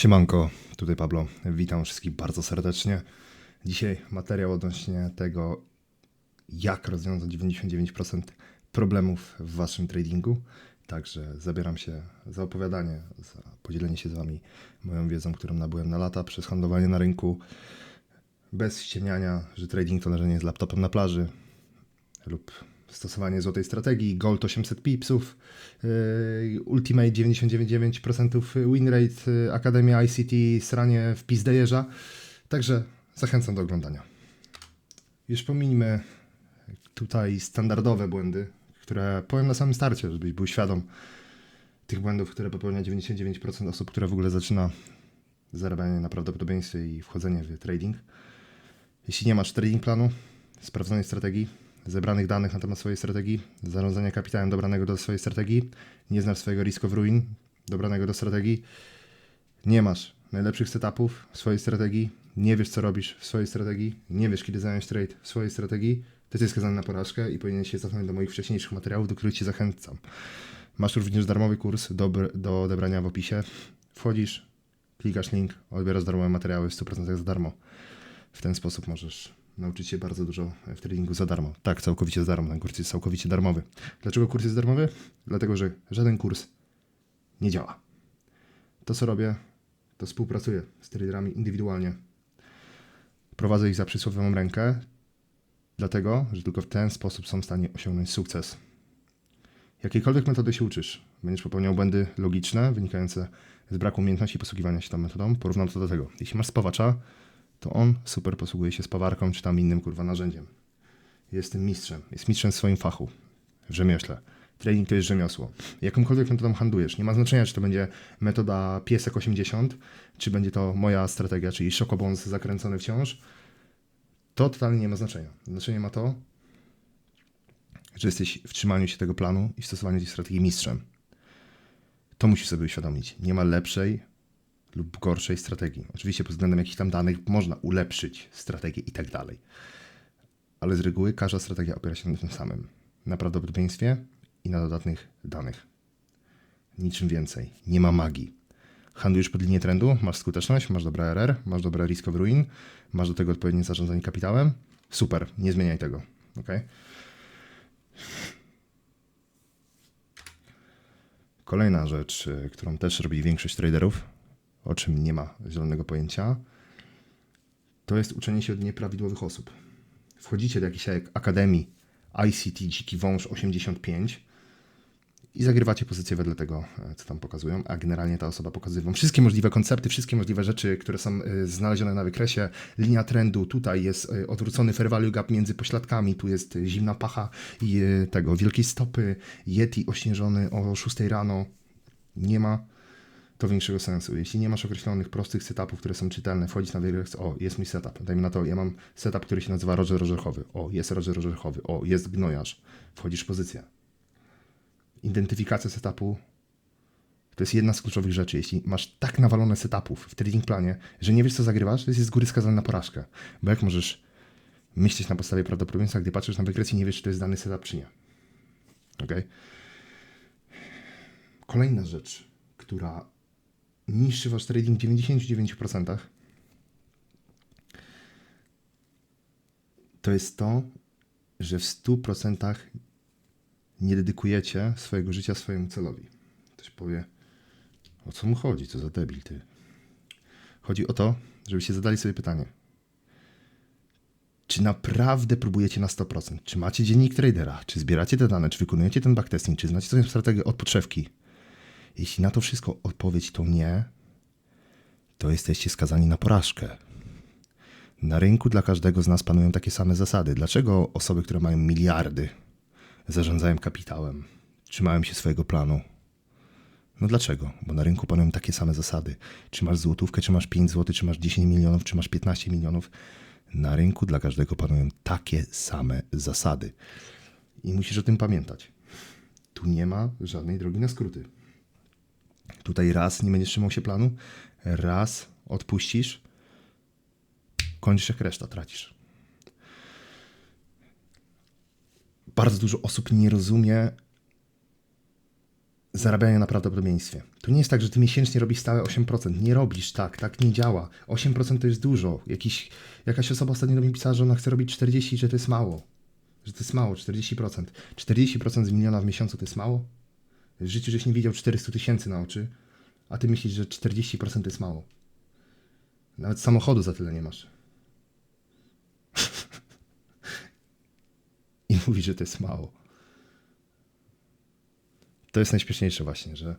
Siemanko, tutaj Pablo. Witam wszystkich bardzo serdecznie. Dzisiaj materiał odnośnie tego, jak rozwiązać 99% problemów w waszym tradingu. Także zabieram się za opowiadanie, za podzielenie się z wami moją wiedzą, którą nabyłem na lata przez handlowanie na rynku. Bez ścieniania, że trading to leżenie z laptopem na plaży lub stosowanie złotej strategii, Gold 800 pipsów, yy, Ultimate 99,9% win rate, yy, Akademia ICT, sranie w pizdę jeża. Także zachęcam do oglądania. Już pominijmy tutaj standardowe błędy, które powiem na samym starcie, żebyś był świadom tych błędów, które popełnia 99% osób, które w ogóle zaczyna zarabianie na prawdopodobieństwie i wchodzenie w trading. Jeśli nie masz trading planu, sprawdzonej strategii, zebranych danych na temat swojej strategii, zarządzania kapitałem dobranego do swojej strategii, nie znasz swojego risk of ruin dobranego do strategii, nie masz najlepszych setupów w swojej strategii, nie wiesz co robisz w swojej strategii, nie wiesz kiedy zająć trade w swojej strategii, to jesteś skazany na porażkę i powinien się cofnąć do moich wcześniejszych materiałów, do których Cię zachęcam. Masz również darmowy kurs do, do odebrania w opisie. Wchodzisz, klikasz link, odbierasz darmowe materiały w 100% za darmo. W ten sposób możesz nauczyć się bardzo dużo w tradingu za darmo. Tak, całkowicie za darmo. Ten kurs jest całkowicie darmowy. Dlaczego kurs jest darmowy? Dlatego, że żaden kurs nie działa. To, co robię, to współpracuję z traderami indywidualnie. Prowadzę ich za przysłowiową rękę, dlatego, że tylko w ten sposób są w stanie osiągnąć sukces. Jakiejkolwiek metody się uczysz, będziesz popełniał błędy logiczne, wynikające z braku umiejętności posługiwania się tą metodą, porównam to do tego. Jeśli masz spawacza, to on super posługuje się spawarką czy tam innym kurwa narzędziem. Jest tym mistrzem. Jest mistrzem w swoim fachu, w rzemiośle. Trading to jest rzemiosło. Jakąkolwiek metodą handlujesz, nie ma znaczenia, czy to będzie metoda piesek 80, czy będzie to moja strategia, czyli szokobons zakręcony wciąż. To totalnie nie ma znaczenia. Znaczenie ma to, że jesteś w trzymaniu się tego planu i stosowaniu tej strategii mistrzem. To musisz sobie uświadomić. Nie ma lepszej lub gorszej strategii. Oczywiście pod względem jakichś tam danych można ulepszyć strategię i tak dalej. Ale z reguły każda strategia opiera się na tym samym. Na prawdopodobieństwie i na dodatnych danych. Niczym więcej. Nie ma magii. Handlujesz pod linię trendu, masz skuteczność, masz dobre RR, masz dobre risk of ruin, masz do tego odpowiednie zarządzanie kapitałem. Super, nie zmieniaj tego. ok? Kolejna rzecz, y, którą też robi większość traderów, o czym nie ma zielonego pojęcia, to jest uczenie się od nieprawidłowych osób. Wchodzicie do jakiejś akademii ICT Dziki Wąż 85 i zagrywacie pozycję wedle tego, e, co tam pokazują, a generalnie ta osoba pokazuje wam wszystkie możliwe koncepty, wszystkie możliwe rzeczy, które są e, znalezione na wykresie. Linia trendu, tutaj jest e, odwrócony fair value gap między pośladkami, tu jest zimna pacha i tego, wielkiej stopy, Yeti ośnieżony o 6 rano. Nie ma to większego sensu. Jeśli nie masz określonych prostych setupów, które są czytelne, wchodzić na wiele, o, jest mój setup. Dajmy na to, ja mam setup, który się nazywa Roger Rogerchowy. O, jest Roger Rogerchowy. O, jest gnojarz. Wchodzisz w pozycję. Identyfikacja setupu to jest jedna z kluczowych rzeczy. Jeśli masz tak nawalone setupów w trading planie, że nie wiesz, co zagrywasz, to jest z góry skazany na porażkę. Bo jak możesz myśleć na podstawie prawdopodobieństwa, gdy patrzysz na wykres i nie wiesz, czy to jest dany setup, czy nie. Ok? Kolejna rzecz, która niższy wasz trading w 99%, to jest to, że w 100% nie dedykujecie swojego życia swojemu celowi. Ktoś powie, o co mu chodzi, co za debil ty. Chodzi o to, żebyście zadali sobie pytanie. Czy naprawdę próbujecie na 100%? Czy macie dziennik tradera? Czy zbieracie te dane? Czy wykonujecie ten backtesting? Czy znacie swoją strategię od podszewki? Jeśli na to wszystko odpowiedź to nie, to jesteście skazani na porażkę. Na rynku dla każdego z nas panują takie same zasady. Dlaczego osoby, które mają miliardy, zarządzają kapitałem, trzymają się swojego planu? No dlaczego? Bo na rynku panują takie same zasady. Czy masz złotówkę, czy masz 5 zł, czy masz 10 milionów, czy masz 15 milionów. Na rynku dla każdego panują takie same zasady. I musisz o tym pamiętać. Tu nie ma żadnej drogi na skróty. Tutaj raz nie będziesz trzymał się planu, raz odpuścisz, kończysz jak reszta tracisz. Bardzo dużo osób nie rozumie zarabiania na prawdopodobieństwie. To nie jest tak, że ty miesięcznie robisz stałe 8%. Nie robisz tak, tak nie działa. 8% to jest dużo. Jakiś, jakaś osoba ostatnio do mnie pisała, że ona chce robić 40, że to jest mało. Że to jest mało, 40%. 40% z miliona w miesiącu to jest mało? W życiu żeś nie widział 400 tysięcy na oczy, a ty myślisz, że 40% to jest mało. Nawet samochodu za tyle nie masz. I mówisz, że to jest mało. To jest najśmieszniejsze właśnie, że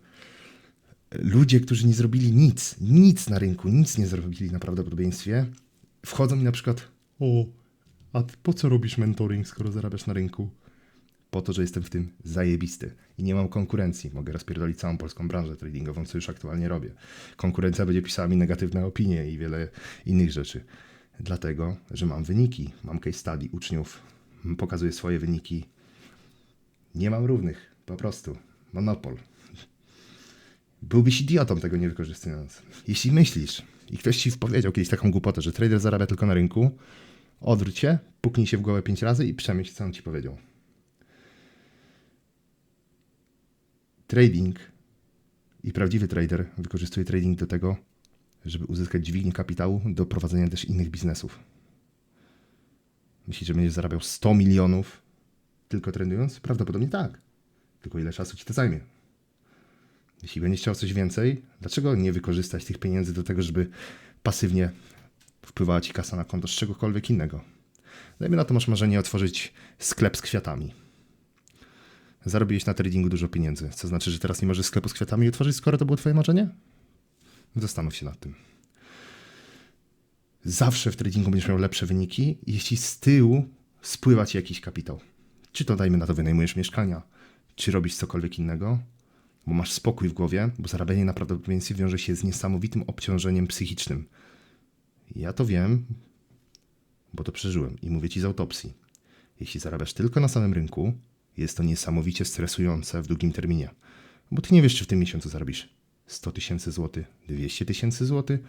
ludzie, którzy nie zrobili nic, nic na rynku, nic nie zrobili na prawdopodobieństwie, wchodzą mi na przykład, o, a po co robisz mentoring, skoro zarabiasz na rynku? Po to, że jestem w tym zajebisty i nie mam konkurencji. Mogę rozpierdolić całą polską branżę tradingową, co już aktualnie robię. Konkurencja będzie pisała mi negatywne opinie i wiele innych rzeczy. Dlatego, że mam wyniki, mam case study uczniów, pokazuję swoje wyniki. Nie mam równych, po prostu. Monopol. Byłbyś idiotą tego nie wykorzystując. Jeśli myślisz i ktoś ci powiedział kiedyś taką głupotę, że trader zarabia tylko na rynku, odwróć się, puknij się w głowę pięć razy i przemyśl, co on ci powiedział. Trading i prawdziwy trader wykorzystuje trading do tego, żeby uzyskać dźwignię kapitału do prowadzenia też innych biznesów. Myślisz, że będziesz zarabiał 100 milionów tylko trenując? Prawdopodobnie tak. Tylko ile czasu ci to zajmie? Jeśli będziesz chciał coś więcej, dlaczego nie wykorzystać tych pieniędzy do tego, żeby pasywnie wpływała ci kasa na konto z czegokolwiek innego? Dajmy na to, masz marzenie otworzyć sklep z kwiatami. Zarobiłeś na tradingu dużo pieniędzy, co znaczy, że teraz nie możesz sklepu z kwiatami otworzyć, skoro to było twoje marzenie? Zastanów się nad tym. Zawsze w tradingu będziesz miał lepsze wyniki, jeśli z tyłu spływa ci jakiś kapitał. Czy to dajmy na to wynajmujesz mieszkania, czy robisz cokolwiek innego, bo masz spokój w głowie, bo zarabianie na prawdopodobieństwie wiąże się z niesamowitym obciążeniem psychicznym. Ja to wiem, bo to przeżyłem i mówię ci z autopsji. Jeśli zarabiasz tylko na samym rynku, jest to niesamowicie stresujące w długim terminie, bo ty nie wiesz, czy w tym miesiącu zarobisz 100 tysięcy złotych, 200 tysięcy złotych,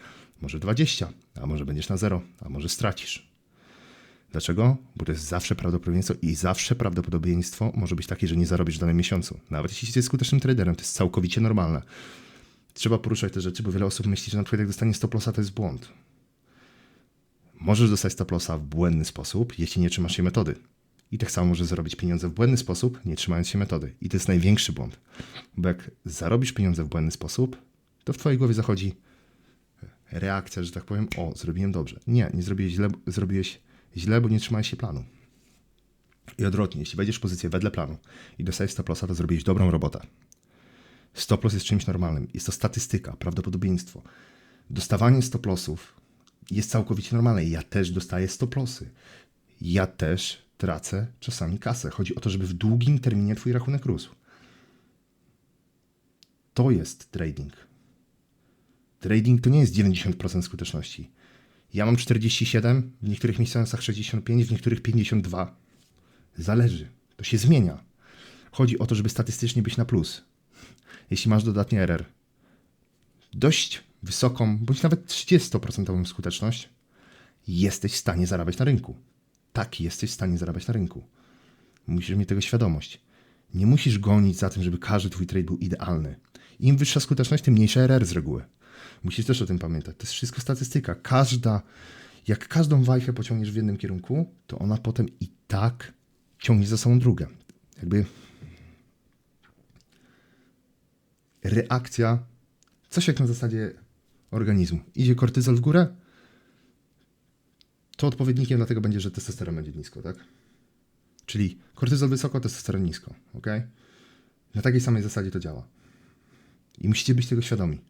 może 20, a może będziesz na zero, a może stracisz. Dlaczego? Bo to jest zawsze prawdopodobieństwo i zawsze prawdopodobieństwo może być takie, że nie zarobisz w danym miesiącu. Nawet jeśli jesteś skutecznym traderem, to jest całkowicie normalne. Trzeba poruszać te rzeczy, bo wiele osób myśli, że na przykład jak dostanie stop lossa, to jest błąd. Możesz dostać stop lossa w błędny sposób, jeśli nie trzymasz się metody. I tak samo możesz zarobić pieniądze w błędny sposób, nie trzymając się metody. I to jest największy błąd. Bo jak zarobisz pieniądze w błędny sposób, to w twojej głowie zachodzi reakcja, że tak powiem, o, zrobiłem dobrze. Nie, nie zrobiłeś źle, zrobiłeś źle, bo nie trzymałeś się planu. I odwrotnie, jeśli wejdziesz w pozycję wedle planu i dostajesz stop lossa, to zrobiłeś dobrą robotę. Stop loss jest czymś normalnym. Jest to statystyka, prawdopodobieństwo. Dostawanie stop lossów jest całkowicie normalne. Ja też dostaję stop lossy. Ja też tracę czasami kasę. Chodzi o to, żeby w długim terminie twój rachunek rósł. To jest trading. Trading to nie jest 90% skuteczności. Ja mam 47, w niektórych miesiącach 65, w niektórych 52. Zależy. To się zmienia. Chodzi o to, żeby statystycznie być na plus. Jeśli masz dodatni RR, dość wysoką, bądź nawet 30% skuteczność, jesteś w stanie zarabiać na rynku. Tak, jesteś w stanie zarabiać na rynku. Musisz mieć tego świadomość. Nie musisz gonić za tym, żeby każdy twój trade był idealny. Im wyższa skuteczność, tym mniejsze RR z reguły. Musisz też o tym pamiętać. To jest wszystko statystyka. Każda, jak każdą wajchę pociągniesz w jednym kierunku, to ona potem i tak ciągnie za sobą drugą. Jakby reakcja, coś jak na zasadzie organizmu. Idzie kortyzol w górę, to odpowiednikiem dlatego będzie, że testosteron będzie nisko, tak? Czyli kortyzol wysoko, testosteron nisko, ok? Na takiej samej zasadzie to działa. I musicie być tego świadomi.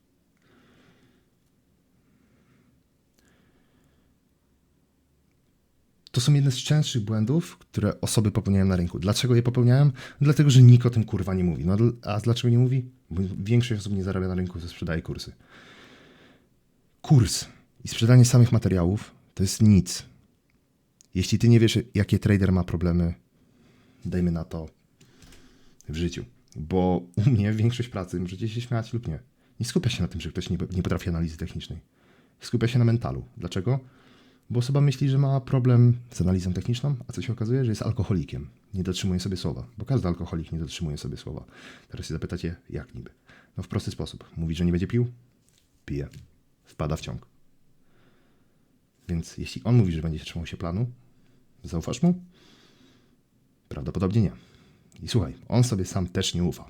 To są jedne z częstszych błędów, które osoby popełniają na rynku. Dlaczego je popełniają? Dlatego, że nikt o tym kurwa nie mówi. No, a dlaczego nie mówi? Bo większość osób nie zarabia na rynku, to sprzedaje kursy. Kurs i sprzedanie samych materiałów to jest nic. Jeśli ty nie wiesz, jakie trader ma problemy, dajmy na to w życiu. Bo u mnie większość pracy, możecie się śmiać lub nie, nie skupia się na tym, że ktoś nie, nie potrafi analizy technicznej. Skupia się na mentalu. Dlaczego? Bo osoba myśli, że ma problem z analizą techniczną, a co się okazuje, że jest alkoholikiem. Nie dotrzymuje sobie słowa, bo każdy alkoholik nie dotrzymuje sobie słowa. Teraz się zapytacie, jak niby? No w prosty sposób. Mówi, że nie będzie pił, pije. Wpada w ciąg. Więc jeśli on mówi, że będzie trzymał się planu, zaufasz mu? Prawdopodobnie nie. I słuchaj, on sobie sam też nie ufa.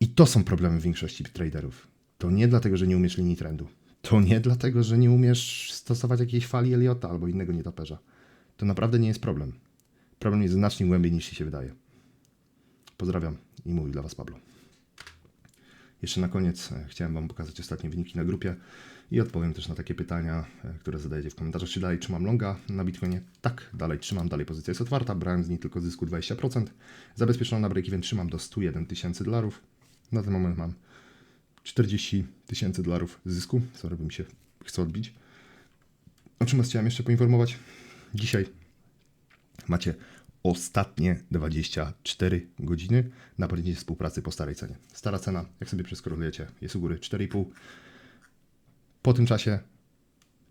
I to są problemy większości traderów. To nie dlatego, że nie umiesz linii trendu. To nie dlatego, że nie umiesz stosować jakiejś fali Eliota albo innego nietoperza. To naprawdę nie jest problem. Problem jest znacznie głębiej niż ci się wydaje. Pozdrawiam i mówi dla Was Pablo. Jeszcze na koniec e, chciałem Wam pokazać ostatnie wyniki na grupie i odpowiem też na takie pytania, e, które zadajecie w komentarzach. Czy dalej trzymam longa na Bitcoinie? Tak, dalej trzymam, dalej pozycja jest otwarta, brałem z niej tylko zysku 20%. Zabezpieczoną na break-even trzymam do 101 tysięcy dolarów. Na ten moment mam 40 tysięcy dolarów zysku, co robi mi się, chcę odbić. O czym Was chciałem jeszcze poinformować? Dzisiaj macie ostatnie 24 godziny na podjęcie współpracy po starej cenie. Stara cena, jak sobie przeskrolujecie, jest u góry 4,5. Po tym czasie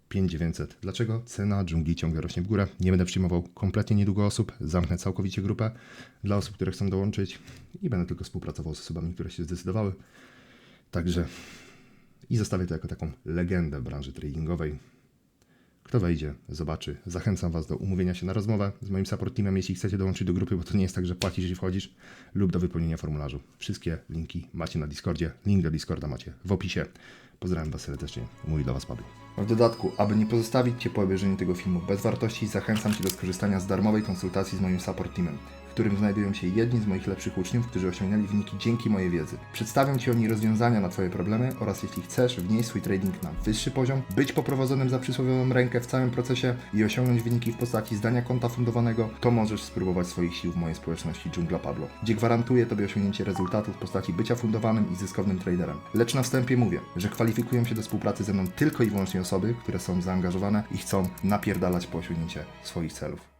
5900. Dlaczego? Cena dżungli ciągle rośnie w górę. Nie będę przyjmował kompletnie niedługo osób. Zamknę całkowicie grupę dla osób, które chcą dołączyć i będę tylko współpracował z osobami, które się zdecydowały. Także i zostawię to jako taką legendę branży tradingowej. Kto wejdzie, zobaczy. Zachęcam Was do umówienia się na rozmowę z moim support teamem, jeśli chcecie dołączyć do grupy, bo to nie jest tak, że płacisz i wchodzisz, lub do wypełnienia formularzu. Wszystkie linki macie na Discordzie. Link do Discorda macie w opisie. Pozdrawiam Was serdecznie. Mówi dla Was Pablo. W dodatku, aby nie pozostawić Cię po obejrzeniu tego filmu bez wartości, zachęcam Cię do skorzystania z darmowej konsultacji z moim support teamem, którym znajdują się jedni z moich lepszych uczniów, którzy osiągnęli wyniki dzięki mojej wiedzy. Przedstawiam Ci oni rozwiązania na Twoje problemy oraz jeśli chcesz wnieść swój trading na wyższy poziom, być poprowadzonym za przysłowiową rękę w całym procesie i osiągnąć wyniki w postaci zdania konta fundowanego, to możesz spróbować swoich sił w mojej społeczności Dżungla Pablo, gdzie gwarantuję Tobie osiągnięcie rezultatu w postaci bycia fundowanym i zyskownym traderem. Lecz na wstępie mówię, że kwalifikują się do współpracy ze mną tylko i wyłącznie osoby, które są zaangażowane i chcą napierdalać po osiągnięcie swoich celów.